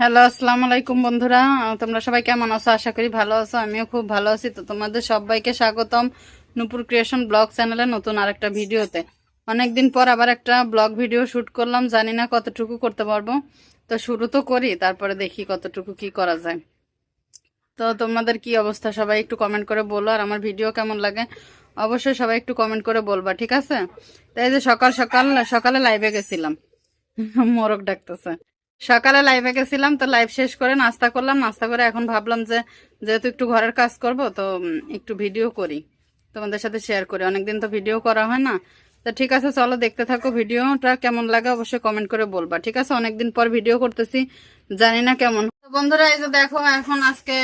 Hello, আসসালামু আলাইকুম বন্ধুরা। তোমরা সবাই কেমন আছো? আশা করি ভালো আছো, আমিও খুব ভালো আছি। তো তোমাদের সবাইকে স্বাগতম নূপুর ক্রিয়েশন ব্লগ চ্যানেলে নতুন আরেকটা ভিডিওতে। অনেকদিন পর আবার একটা ব্লগ ভিডিও শুট করলাম, জানি না কতটুকু করতে পারব। তো শুরু তো করি, তারপরে দেখি কতটুকু কি করা যায়। তো তোমাদের কি অবস্থা? সবাই একটু কমেন্ট করে বলো, আর আমার ভিডিও কেমন লাগে? অবশ্যই সবাই একটু কমেন্ট করে বলবা, ঠিক আছে? তাই যে সকাল সকাল, সকালে লাইভে গেছিলাম। মোরগ ডাকতেছে। সকালে লাইভে গেছিলাম, তো লাইভ শেষ করে নাস্তা করলাম। নাস্তা করে এখন ভাবলাম যে, যেহেতু একটু ঘরের কাজ করব, তো একটু ভিডিও করি। তোমাদের সাথে শেয়ার করি। অনেকদিন তো ভিডিও করা হয় না। তো ঠিক আছে, চলো দেখতে থাকো ভিডিওটা কেমন লাগে অবশ্যই কমেন্ট করে বলবা। ঠিক আছে, অনেকদিন পর ভিডিও করতেছি। জানি না কেমন। বন্ধুরা, এই যে দেখো, এখন আজকে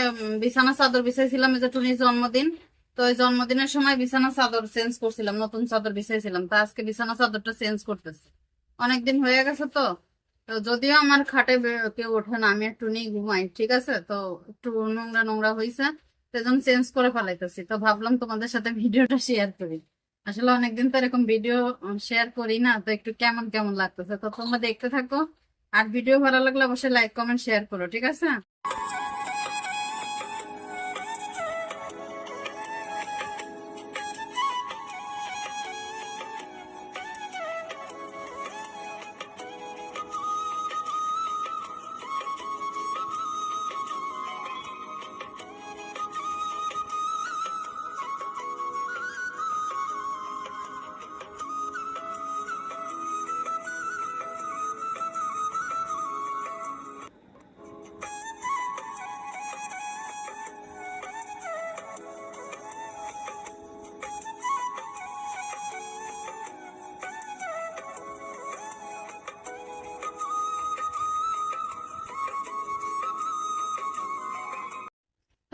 বিছানা চাদর বিছাইছিলাম। এই যে টুনির জন্মদিন। তো এই জন্মদিনের সময় বিছানা চাদর চেঞ্জ করছিলাম, নতুন চাদর বিছাইছিলাম। তো আজকে বিছানা চাদরটা চেঞ্জ করতেছি। অনেকদিন হয়ে গেছে তো। তো যদিও আমার খাটে কেউ ওঠে না, আমি একটু নিয়ে ঘুমাই, ঠিক আছে? তো একটু নোংরা নোংরা হয়েছে সেজন্য চেঞ্জ করে ফেলাইতেছি। তো ভাবলাম তোমাদের সাথে ভিডিওটা শেয়ার করি। আসলে অনেকদিন তো এরকম ভিডিও শেয়ার করি না, তো একটু কেমন কেমন লাগতেছে? তো তোমরা দেখতে থাকো। আর ভিডিও ভালো লাগলে অবশ্যই লাইক কমেন্ট শেয়ার করো, ঠিক আছে?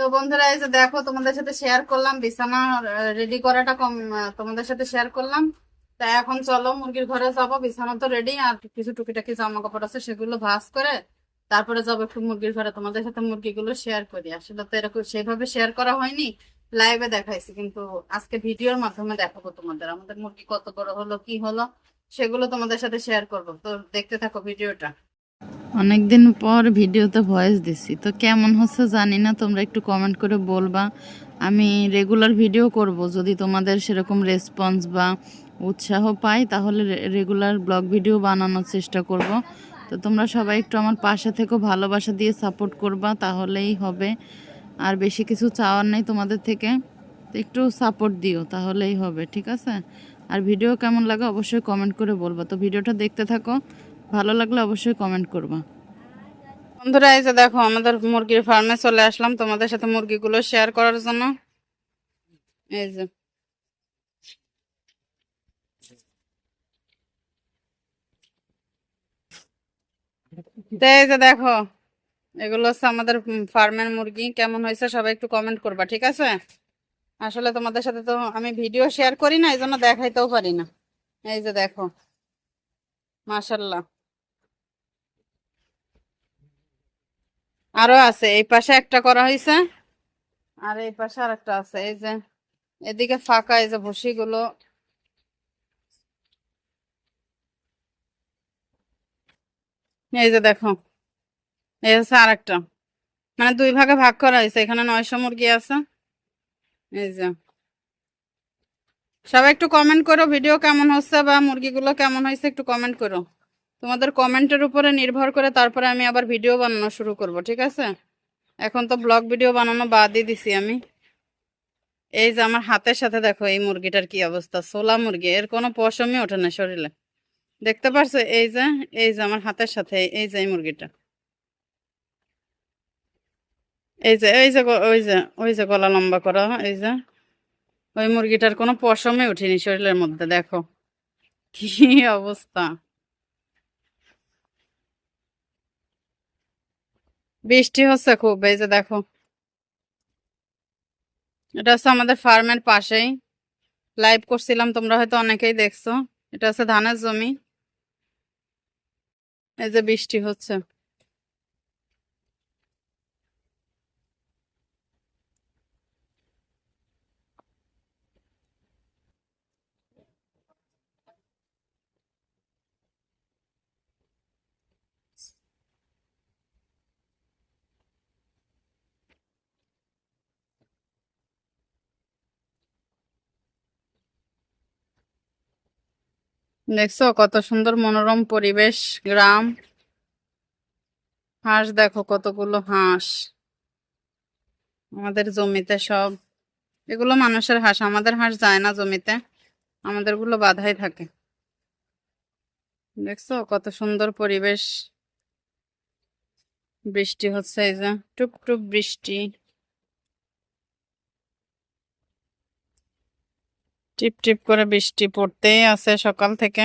তো বন্ধুরা, এই যে দেখো, তোমাদের সাথে শেয়ার করলাম, বিছানা রেডি করাটা কম তোমাদের সাথে শেয়ার করলাম। তা এখন চলো, মুরগির ঘরে যাব, বিছানা তো রেডি আর কিছু টুকিটাকি জামা কাপড় আছে, সেগুলো ভাঁজ করে তারপরে যাব একটু মুরগির ঘরে, তোমাদের সাথে মুরগিগুলো শেয়ার করি। আসলে তো এরকম সেভাবে শেয়ার করা হয়নি লাইভে দেখাইছি, কিন্তু আজকে ভিডিওর মাধ্যমে দেখাবো তোমাদের, আমাদের মুরগি কত বড় হলো, কি হলো, সেগুলো তোমাদের সাথে শেয়ার করব। তো দেখতে থাকো ভিডিওটা। অনেকদিন পর ভিডিওতে ভয়েস দিছি। তো কেমন হচ্ছে জানি না, তোমরা একটু কমেন্ট করে বলবা। আমি রেগুলার ভিডিও করব, যদি তোমাদের সেরকম রেসপন্স বা উৎসাহ পাই, তাহলে রেগুলার ব্লগ ভিডিও বানানোর চেষ্টা করব। তো তোমরা সবাই একটু আমার পাশে থেকেও ভালোবাসা দিয়ে সাপোর্ট করবা, তাহলেই হবে। আর বেশি কিছু চাওয়ার নেই তোমাদের থেকে একটু সাপোর্ট দিও, তাহলেই হবে, ঠিক আছে? আর ভিডিও কেমন লাগে অবশ্যই কমেন্ট করে বলবা। তো ভিডিওটা দেখতে থাকো ভালো লাগলে অবশ্যই কমেন্ট করবা। বন্ধুরা, এই যে দেখো, আমাদের মুরগির ফার্মে চলে আসলাম তোমাদের সাথে মুরগিগুলো শেয়ার করার জন্য। এই যে। এই যে দেখো, এগুলো হচ্ছে আমাদের ফার্মের মুরগি। কেমন হয়েছে সবাই একটু কমেন্ট করবা, ঠিক আছে? আসলে তোমাদের সাথে তো আমি ভিডিও শেয়ার করি না, এই জন্য দেখাইতেও পারি না। এই যে দেখো মাশাল্লাহ আরও আছে, এই পাশে একটা করা হয়েছে আর এই পাশে আর একটা আছে, এই যে এদিকে ফাঁকা, এই যে ভুসিগুলো। এই যে দেখো, এই হচ্ছে আর একটা মানে দুই ভাগে ভাগ করা হয়েছে এখানে নয়শো মুরগি আছে। এই যে। সবাই একটু কমেন্ট করো ভিডিও কেমন হচ্ছে বা মুরগিগুলো কেমন হয়েছে একটু কমেন্ট করো। তোমাদের কমেন্টের উপরে নির্ভর করে তারপরে আমি আবার ভিডিও বানানো শুরু করব, ঠিক আছে? এখন তো ব্লগ ভিডিও বানানো বাদই দিছি আমি। এই যে আমার হাতের সাথে দেখো এই মুরগিটার কি অবস্থা সোলা মুরগি, এর কোনো পশমই ওঠে না শরীরে। দেখতে পারছ? এই যে এই যে আমার হাতের সাথে, এই যে এই মুরগিটা। এই যে এই যে ওই যে ওই যে গলা লম্বা করা, এই যে। ওই মুরগিটার কোনো পশমই উঠেনি শরীরের মধ্যে, দেখো। কি অবস্থা। বৃষ্টি হচ্ছে খুব, এই যে দেখো। এটা হচ্ছে আমাদের ফার্মের পাশেই। লাইভ করছিলাম, তোমরা হয়তো অনেকেই দেখছ। এটা হচ্ছে ধানের জমি। এই যে বৃষ্টি হচ্ছে। দেখছ? কত সুন্দর মনোরম পরিবেশ, গ্রাম। হাঁস দেখো, কতগুলো হাঁস। আমাদের জমিতে সব। এগুলো মানুষের হাঁস, আমাদের হাঁস যায় না জমিতে। আমাদেরগুলো বাধাই থাকে। দেখছ? কত সুন্দর পরিবেশ। বৃষ্টি হচ্ছে এই যে টুপ টুপ বৃষ্টি। টিপ টিপ করে বৃষ্টি পড়তেই আছে সকাল থেকে।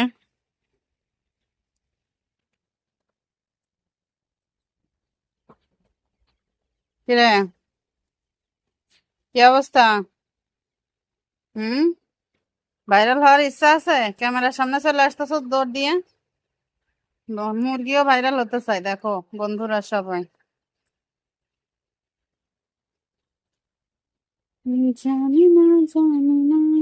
কিরে কি অবস্থা? হুম? ভাইরাল হওয়ার ইচ্ছা আছে? ক্যামেরার সামনে চলে আসতেছ দৌড় দিয়ে? মুরগিও ভাইরাল হতে চাই দেখো, বন্ধুরা সবাই। জানি না জানি না।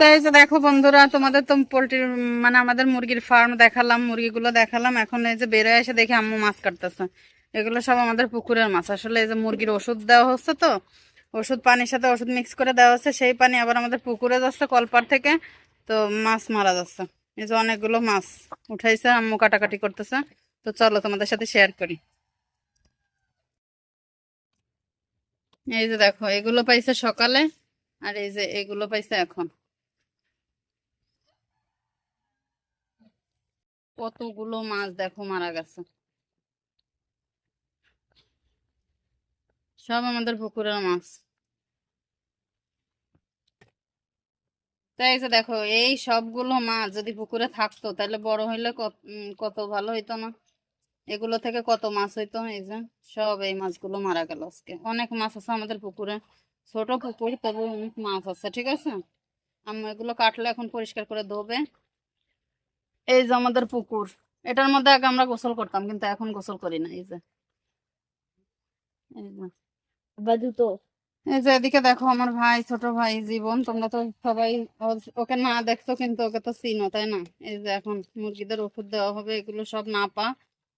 তাই যে দেখো বন্ধুরা, তোমাদের তো পোলট্রির মানে আমাদের মুরগির ফার্ম দেখালাম, মুরগিগুলো দেখালাম, এখন এই যে বেরোয় এসে দেখি আম্মু মাছ কাটতেছে। এগুলো সব আমাদের পুকুরের মাছ। আসলে এই যে মুরগির ওষুধ দেওয়া হচ্ছে তো, ওষুধ পানির সাথে ওষুধ মিক্স করে দেওয়া হচ্ছে, সেই পানি আবার আমাদের পুকুরে যাচ্ছে কলপার থেকে, তো মাছ মারা যাচ্ছে। এই যে অনেকগুলো মাছ উঠাইছে, আম্মু কাটাকাটি করতেছে। তো চলো তোমাদের সাথে শেয়ার করি। এই যে দেখো, এগুলো পাইছে সকালে, আর এই যে এগুলো পাইছে এখন। কতগুলো মাছ দেখো মারা গেছে। সব আমাদের পুকুরের মাছ। তাই দেখো, এই সবগুলো মাছ যদি পুকুরে থাকতো, তাহলে বড় হইলে কত কত ভালো হইতো না? এগুলো থেকে কত মাছ হইতো? এই যে সব এই মাছগুলো মারা গেল আজকে। অনেক মাছ আছে আমাদের পুকুরে। ছোট পুকুর তবে অনেক মাছ আছে, ঠিক আছে? আমি, এগুলো কাটলে এখন পরিষ্কার করে ধোবে। এই যে আমাদের পুকুর এটার মধ্যে আগে আমরা গোসল করতাম কিন্তু এখন গোসল করি না এই যে। এই যে। এই যে এদিকে দেখো আমার ভাই ছোট ভাই জীবন তোমরা তো সবাই ওকে না দেখছ কিন্তু ওকে তো চিনো তাই না? এই যে এখন মুরগিদের ওষুধ দেওয়া হবে এগুলো সব না পা।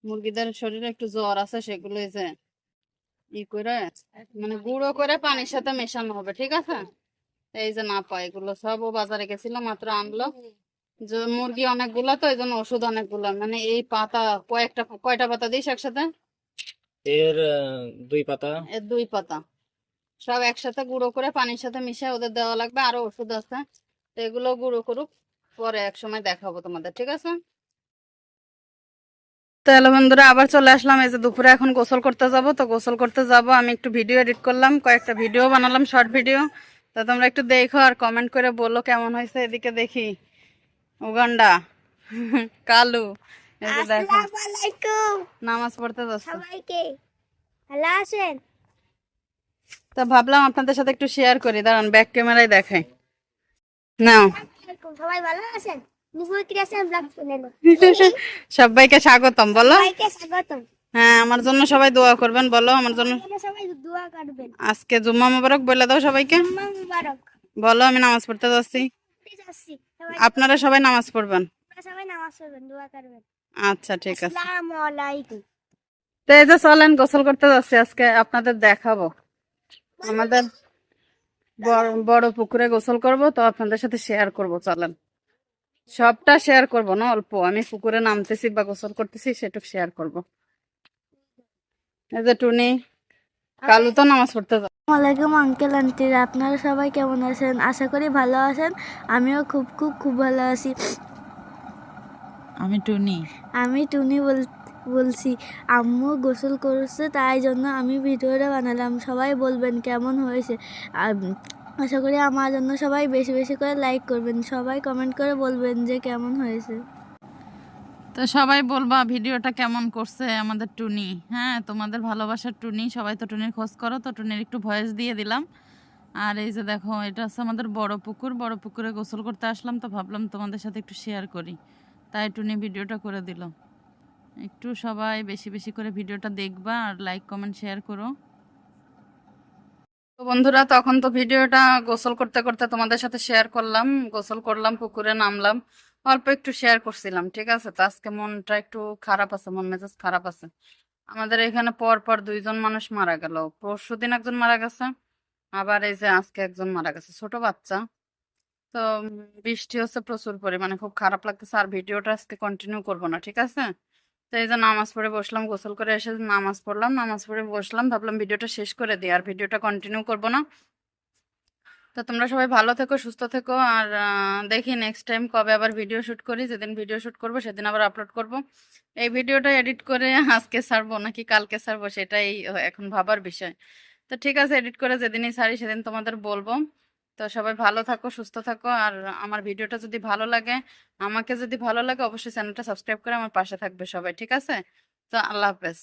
মুরগিদের শরীরে একটু জ্বর আছে সেগুলো এই যে ই করে মানে গুঁড়ো করে পানির সাথে মেশানো হবে ঠিক আছে? এই যে না পা এগুলো সব ও বাজারে গেছিল মাত্র আনলো। যে মুরগি অনেকগুলো তো এই জন্য ওষুধ অনেকগুলো। মানে এই পাতা কয়েকটা কয়টা পাতা দিস একসাথে? এর দুই পাতা। এর দুই পাতা। সব একসাথে গুঁড়ো করে পানির সাথে মিশিয়ে ওদের দেওয়া লাগবে। আরও ওষুধ আছে। এগুলো গুঁড়ো করুক পরে এক সময় দেখাবো তোমাদের ঠিক আছে? তাহলে বন্ধুরা আবার চলে আসলাম। এই যে দুপুরে এখন গোসল করতে যাব। তো গোসল করতে যাব। আমি একটু ভিডিও এডিট করলাম কয়েকটা ভিডিও বানালাম শর্ট ভিডিও। তা তোমরা একটু দেখো আর কমেন্ট করে বলো কেমন হয়েছে এদিকে দেখি। উগান্ডা। কালু। নামাজ পড়তে সবাইকে। ভালো আছেন? তা ভাবলাম আপনাদের সাথে একটু শেয়ার করি। দাঁড়ান ব্যাক ক্যামেরায় দেখাই। নাও। সবাই ভালো আছেন? সবাইকে স্বাগতম বলো। হ্যাঁ আমার জন্য সবাই দোয়া করবেন বলো। আমার জন্য আজকে জুম্মা মোবারক বলে দাও সবাইকে। বলো আমি নামাজ পড়তে যাচ্ছি। আপনারা সবাই নামাজ পড়বেন? সবাই নামাজ পড়বেন দোয়া করবেন। আচ্ছা ঠিক আছে। আসসালামু আলাইকুম। তো এই যে চলেন গোসল করতে যাচ্ছি আজকে আপনাদের দেখাবো। আমাদের বড় বড় পুকুরে গোসল করব তো আপনাদের সাথে শেয়ার করব চলেন। সবটা শেয়ার করব না অল্প। আমি পুকুরে নামতেছি বা গোসল করতেছি সেটুকু শেয়ার করব। এই যে টুনি কালু তো নামাজ পড়তে ওয়ালাইকুম আঙ্কেল আন্টিরা আপনারা সবাই কেমন আছেন? আশা করি ভালো আছেন। আমিও খুব খুব খুব ভালো আছি। আমি টুনি। আমি টুনি বল বলছি আম্মু গোসল করছে তাই জন্য আমি ভিডিওটা বানালাম। সবাই বলবেন কেমন হয়েছে। আশা করি আমার জন্য সবাই বেশি বেশি করে লাইক করবেন। সবাই কমেন্ট করে বলবেন যে কেমন হয়েছে। তো সবাই বলবা ভিডিওটা কেমন করছে আমাদের টুনি? হ্যাঁ তোমাদের ভালোবাসার টুনি, সবাই তো টুনির খোঁজ করো, তো টুনির একটু ভয়েস দিয়ে দিলাম। আর এই যে দেখো, এটা হচ্ছে আমাদের বড় পুকুর, বড় পুকুরে গোসল করতে আসলাম, তো ভাবলাম তোমাদের সাথে একটু শেয়ার করি। তাই টুনি ভিডিওটা করে দিল। একটু সবাই বেশি বেশি করে ভিডিওটা দেখবা আর লাইক কমেন্ট শেয়ার করো। তো বন্ধুরা, তখন তো ভিডিওটা গোসল করতে করতে তোমাদের সাথে শেয়ার করলাম, গোসল করলাম, পুকুরে নামলাম। অল্প একটু শেয়ার করছিলাম, ঠিক আছে? তো আজকে মনটা একটু খারাপ আছে, মন মেজাজ খারাপ আছে। আমাদের এখানে পর পর দুইজন মানুষ মারা গেল। পরশু দিন একজন মারা গেছে, আবার এই যে আজকে একজন মারা গেছে, ছোট বাচ্চা। তো বৃষ্টি হচ্ছে প্রচুর পরিমাণে, খুব খারাপ লাগতেছে, আর ভিডিওটা আজকে কন্টিনিউ করব না, ঠিক আছে? তো এই যে নামাজ পড়ে বসলাম, গোসল করে এসে নামাজ পড়লাম, নামাজ পড়ে বসলাম, ভাবলাম ভিডিওটা শেষ করে দিই, আর ভিডিওটা কন্টিনিউ করব না। তো তোমরা সবাই ভালো থেকো, সুস্থ থেকো। আর দেখি নেক্সট টাইম কবে আবার ভিডিও শুট করি। যেদিন ভিডিও শুট করব, সেদিন আবার আপলোড করব। এই ভিডিওটা এডিট করে আজকে ছাড়বো নাকি কালকে ছাড়বো সেটাই এখন ভাবার বিষয়। তো ঠিক আছে এডিট করে যেদিনই ছাড়ি সেদিন তোমাদের বলব। তো সবাই ভালো থাকো, সুস্থ থাকো। আর আমার ভিডিওটা যদি ভালো লাগে, আমাকে যদি ভালো লাগে, অবশ্যই চ্যানেলটা সাবস্ক্রাইব করে আমার পাশে থাকবে সবাই, ঠিক আছে? তো আল্লাহ হাফেজ।